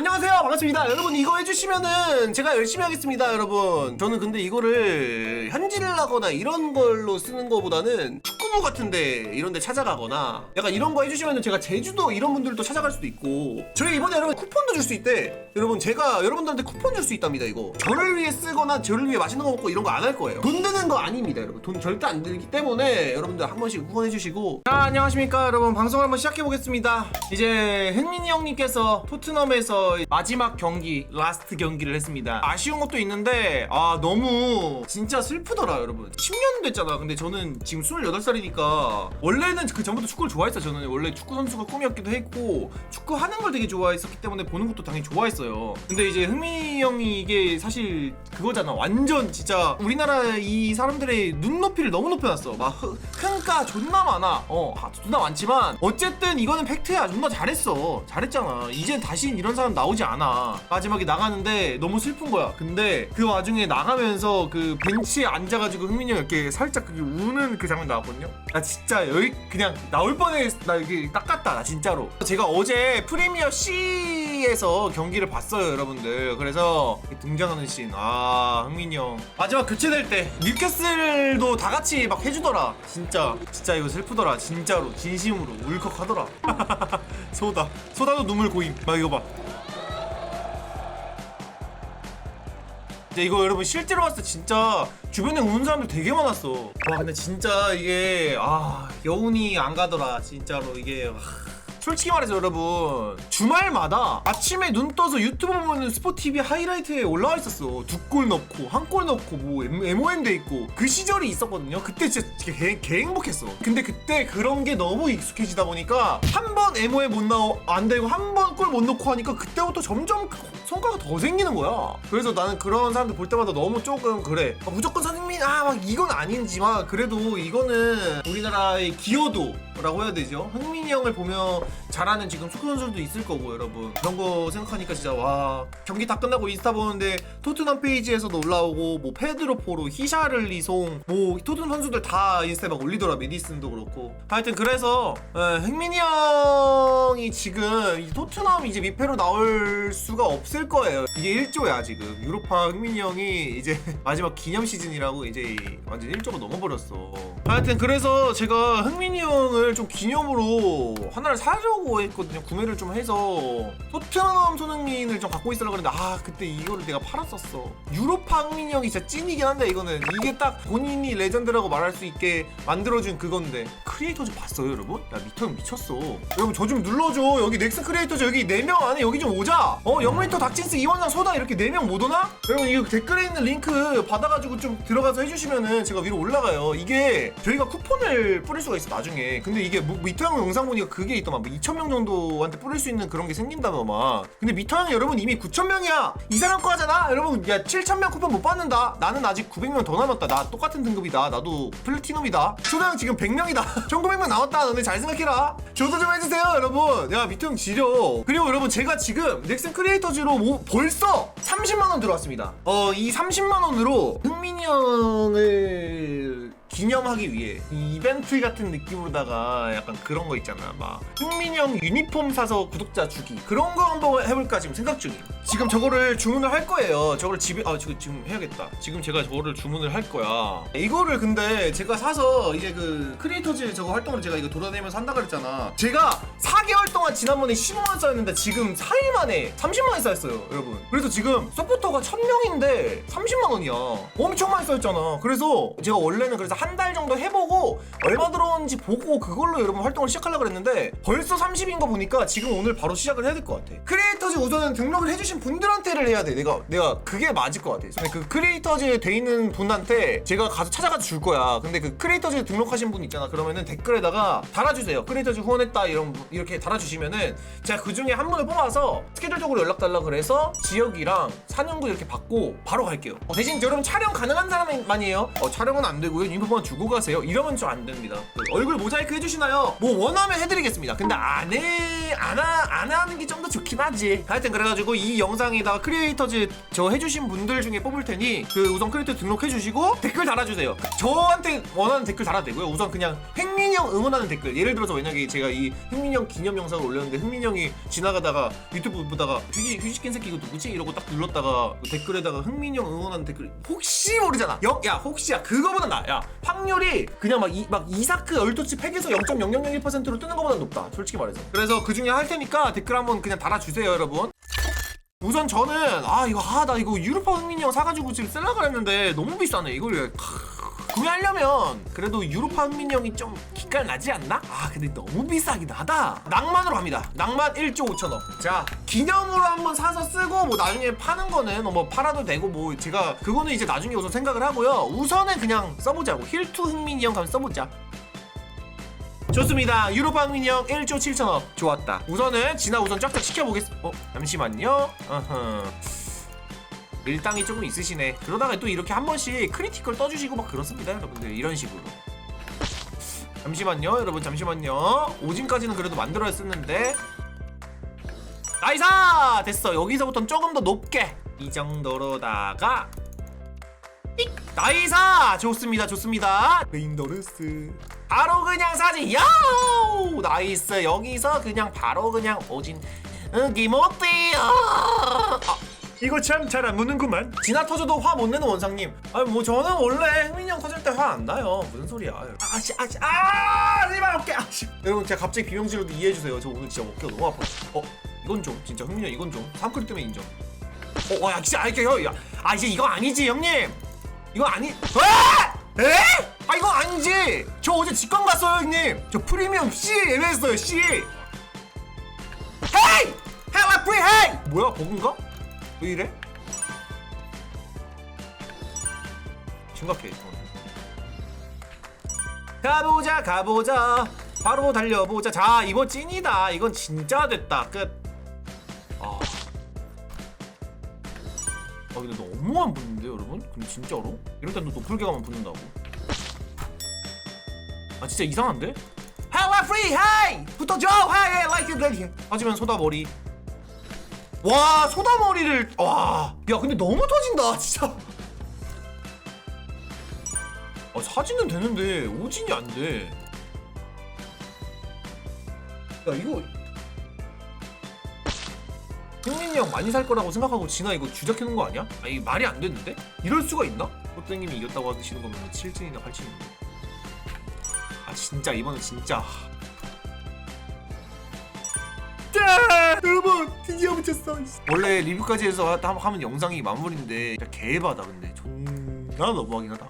안녕하세요. 반갑습니다. 여러분 이거 해주시면은 제가 열심히 하겠습니다 여러분. 저는 근데 이거를 현질을 하거나 이런 걸로 쓰는 거보다는 축구부 같은데 이런 데 찾아가거나 약간 이런 거 해주시면은 제가 제주도 이런 분들도 찾아갈 수도 있고 저희 이번에 여러분 쿠폰도 줄 수 있대. 여러분 제가 여러분들한테 쿠폰 줄 수 있답니다 이거. 저를 위해 쓰거나 저를 위해 맛있는 거 먹고 이런 거 안 할 거예요. 돈 드는 거 아닙니다 여러분. 돈 절대 안 들기 때문에 여러분들 한 번씩 후원해 주시고. 자 안녕하십니까 여러분. 방송을 한번 시작해 보겠습니다. 이제 흥민이 형님께서 토트넘에서 마지막 경기 라스트 경기를 했습니다. 아쉬운 것도 있는데 아 너무 진짜 슬프더라 여러분. 10년 됐잖아. 근데 저는 지금 28살이 니까 원래는 그 전부터 축구를 좋아했어요. 저는 원래 축구 선수가 꿈이었기도 했고 축구 하는 걸 되게 좋아했었기 때문에 보는 것도 당연히 좋아했어요. 근데 이제 흥민이 형이 이게 사실 그거잖아. 완전 진짜 우리나라 이 사람들의 눈높이를 너무 높여놨어. 막 흥- 흥가 존나 많아. 어 아, 존나 많지만 어쨌든 이거는 팩트야. 존나 잘했어. 잘했잖아. 이젠 다시 이런 사람 나오지 않아. 마지막에 나가는데 너무 슬픈 거야. 근데 그 와중에 나가면서 그 벤치에 앉아가지고 흥민이 형 이렇게 살짝 우는 그 장면 나왔거든요 나 진짜 여기 그냥 나올 뻔해 나딱 같다 나 진짜로. 제가 어제 프리미어 C에서 경기를 봤어요 여러분들. 그래서 등장하는 씬아 흥민이 형. 마지막 교체될 때 뉴캐슬도 다 같이 막 해주더라. 진짜 진짜 이거 슬프더라. 진짜로 진심으로 울컥하더라. 소다 소다도 눈물 고임. 막 이거 봐 이제 이거 여러분 실제로 봤을 때 진짜 주변에 우는 사람들 되게 많았어. 와 근데 진짜 이게 아 여운이 안 가더라 진짜로 이게 와. 솔직히 말해서 여러분 주말마다 아침에 눈 떠서 유튜브 보면 스포티비 하이라이트에 올라와 있었어. 두 골 넣고 한 골 넣고 뭐 MOM 돼 있고. 그 시절이 있었거든요. 그때 진짜 개, 개 행복했어. 근데 그때 그런 게 너무 익숙해지다 보니까 한 번 MOM 못 나오 안 되고 한 번 골 못 넣고 하니까 그때부터 점점 그 성과가 더 생기는 거야. 그래서 나는 그런 사람들 볼 때마다 너무 조금 그래. 아, 무조건 선생님! 아 막 이건 아닌지만 그래도 이거는 우리나라의 기여도라고 해야 되죠. 흥민이 형을 보면 잘하는 지금 축구 선수들도 있을 거고 여러분. 그런 거 생각하니까 진짜 와. 경기 다 끝나고 인스타 보는데 토트넘 페이지에서도 올라오고 뭐 페드로 포로 히샤를리송 뭐 토트넘 선수들 다 인스타에 막 올리더라 메디슨도 그렇고. 하여튼 그래서 에, 흥민이 형이 지금 이 토트넘 이제 미패로 나올 수가 없을 거예요. 이게 1조야 지금. 유로파 흥민이 형이 이제 마지막 기념 시즌이라고 이제 완전 1조가 넘어버렸어. 하여튼 그래서 제가 흥민이 형을 좀 기념으로 하나를 사 려고 했거든요. 구매를 좀 해서. 토트넘 손흥민을 좀 갖고 있으려고 그랬는데 아 그때 이거를 내가 팔았었어. 유로파 흥민이 형이 진짜 찐이긴 한데 이거는. 이게 딱 본인이 레전드라고 말할 수 있게 만들어준 그건데. 크리에이터즈 봤어요 여러분? 야 미터 형 미쳤어. 여러분 저 좀 눌러줘. 여기 넥슨 크리에이터즈 여기 4명 안에 여기 좀 오자. 어 영리터 닥친스 이원장 소다 이렇게 4명 못 오나? 여러분 이거 댓글에 있는 링크 받아가지고 좀 들어가서 해주시면은 제가 위로 올라가요. 이게 저희가 쿠폰을 뿌릴 수가 있어 나중에. 근데 이게 뭐, 미터 형 영상 보니까 그게 있더만 뭐 2,000명 정도한테 뿌릴 수 있는 그런 게 생긴다더만 근데 미터 형 여러분 이미 9,000명이야. 이 사람 거 하잖아. 여러분 야 7,000명 쿠폰 못 받는다. 나는 아직 900명 더 남았다. 나 똑같은 등급이다. 나도 플래티넘이다. 초대 형 지금 100명이다. 1900명 남았다. 너네 잘 생각해라. 조도 좀 해주세요 여러분. 야 미터 형 지려. 그리고 여러분 제가 지금 넥슨 크리에이터즈로 뭐 벌써 30만 원 들어왔습니다. 어 이 30만 원으로 흥민이 형을 기념하기 위해 이 이벤트 같은 느낌으로다가 약간 그런 거 있잖아. 막 흥민이 형 유니폼 사서 구독자 주기. 그런 거 한번 해볼까 지금 생각 중이에요. 지금 저거를 주문을 할 거예요. 저거를 집에 아 지금 지금 해야겠다. 지금 제가 저거를 주문을 할 거야. 이거를 근데 제가 사서 이제 그 크리에이터즈 저거 활동을 제가 이거 돌아다니면서 한다 그랬잖아. 제가 4개월 동안 지난번에 15만 쌓였는데 지금 4일 만에 30만 원 쌓였어요 여러분. 그래서 지금 서포터가 1000명인데 30만 원이야. 엄청 많이 쌓였잖아. 그래서 제가 원래는 그래서 한달 정도 해보고 얼마 들어오는지 보고 그걸로 여러분 활동을 시작하려고 그랬는데 벌써 30인 거 보니까 지금 오늘 바로 시작을 해야 될 것 같아. 크리에이터즈 우선은 등록을 해주신 분들한테를 해야 돼. 내가 내가 그게 맞을 것 같아. 그 크리에이터즈에 돼 있는 분한테 제가 가서 찾아가서 줄 거야. 근데 그 크리에이터즈에 등록하신 분 있잖아. 그러면은 댓글에다가 달아주세요. 크리에이터즈 후원했다 이런 분- 이렇게 달아주시면은 제가 그 중에 한 분을 뽑아서 스케줄적으로 연락 달라 그래서 지역이랑 사냥구 이렇게 받고 바로 갈게요. 어, 대신 여러분 촬영 가능한 사람만이에요? 어, 촬영은 안 되고요. 유니폼 만 주고 가세요. 이러면 좀 안 됩니다. 그 얼굴 모자이크 해주시나요? 뭐 원하면 해드리겠습니다. 근데 안 해 안, 하, 안 하는 게 좀 더 좋긴 하지. 하여튼 그래가지고 이 영상에다가 크리에이터즈 저 해주신 분들 중에 뽑을 테니 그 우선 크리에이터 등록해주시고 댓글 달아주세요. 저한테 원하는 댓글 달아도 되고요. 우선 그냥 횡민형 응원하는 댓글. 예를 들어서 만약에 제가 이 횡민형 기념 영상을 올렸는데 횡민형이 지나가다가 유튜브 보다가 휴지 휴지 낀 새끼 이거 누구지? 이러고 딱 눌렀다가 그 댓글에다가 횡민형 응원하는 댓글. 혹시 모르잖아. 영, 야 혹시야. 그거보다 나야 확률이 그냥 막, 이, 막 이사크 얼토치 팩에서 0.0001%로 뜨는 것보다 높다. 솔직히 말해서. 그래서 그 중에 할 테니까 댓글 한번 그냥 달아주세요 여러분. 우선 저는 아 이거 아나 이거 유로파 흥민이 형 사가지고 지금 쓸라 그랬는데 너무 비싸네. 이걸 크, 구매하려면 그래도 유로파 흥민이 형이 좀 기깔 나지 않나? 아 근데 너무 비싸긴 하다 낭만으로 갑니다 낭만 1조 5천억 자 기념으로 한번 사서 쓰고 뭐 나중에 파는 거는 뭐 팔아도 되고 뭐 제가 그거는 이제 나중에 우선 생각을 하고요 우선은 그냥 써보자고 힐투 흥민이 형 가면 써보자 좋습니다. 유로파 흥민형 1조 7천억. 좋았다. 우선은 진화 우선 쫙쫙 시켜보겠습니다. 어, 잠시만요. 어허. 일당이 조금 있으시네. 그러다가 또 이렇게 한 번씩 크리티컬 떠주시고 막 그렇습니다, 여러분들. 이런 식으로. 잠시만요, 여러분. 잠시만요. 오진까지는 그래도 만들어야 쓰는데. 나이사! 됐어. 여기서부터는 조금 더 높게. 이 정도로다가. 띡! 나이사! 좋습니다, 좋습니다. 레인더르스. 바로 그냥 사진 야우 나이스 여기서 그냥 바로 그냥 오진 기모띠 아, 이거 참 잘 안 묻는구만. 진화 터져도 화 못 내는 원상님. 아니 뭐 저는 원래 흥민이 형 터질 때 화 안 나요. 무슨 소리야. 아씨 아씨 아 제발 어깨. 아씨. 여러분 제가 갑자기 비명지로도 이해해 주세요. 저 오늘 진짜 어깨가 너무 아파 어 이건 좀. 진짜 흥민이 형 이건 좀. 삼크리 때문에 인정. 어야 진짜 아 이게 형, 아 이제 이거 아니지 형님? 이거 아니 에? 에? 아 이거 아니지? 저 어제 직관 갔어요 형님. 저 프리미엄 C 예매했어요 C. 헤이! 헬라 프리 헤이! 뭐야 버그인가? 왜 이래? 심각해 가보자 가보자. 바로 달려보자. 자 이거 찐이다. 이건 진짜 됐다. 끝. 아. 아 근데 너무 안 붙는데 여러분? 근데 진짜로? 이럴 땐또 높을게 가면 붙는다고. 아 진짜 이상한데? 프리 헤이 붙어줘! 헤이 라이크 라이크 하지만 소다 머리 와 소다머리를 와 야 근데 너무 터진다 진짜 아 사진은 되는데 오진이 안 돼 야 이거 흥민이 형 많이 살 거라고 생각하고 진아 이거 주작해 놓은 거 아니야? 아 이게 말이 안 됐는데? 이럴 수가 있나? 호땡님이 이겼다고 하시는 거면 7진이나 8진인데 아 진짜 이번엔 진짜 짜! 드디어 붙였어. 원래 리뷰까지 해서 하- 하면 영상이 마무리인데 진짜 개바다 근데. 존나 너무하긴 하다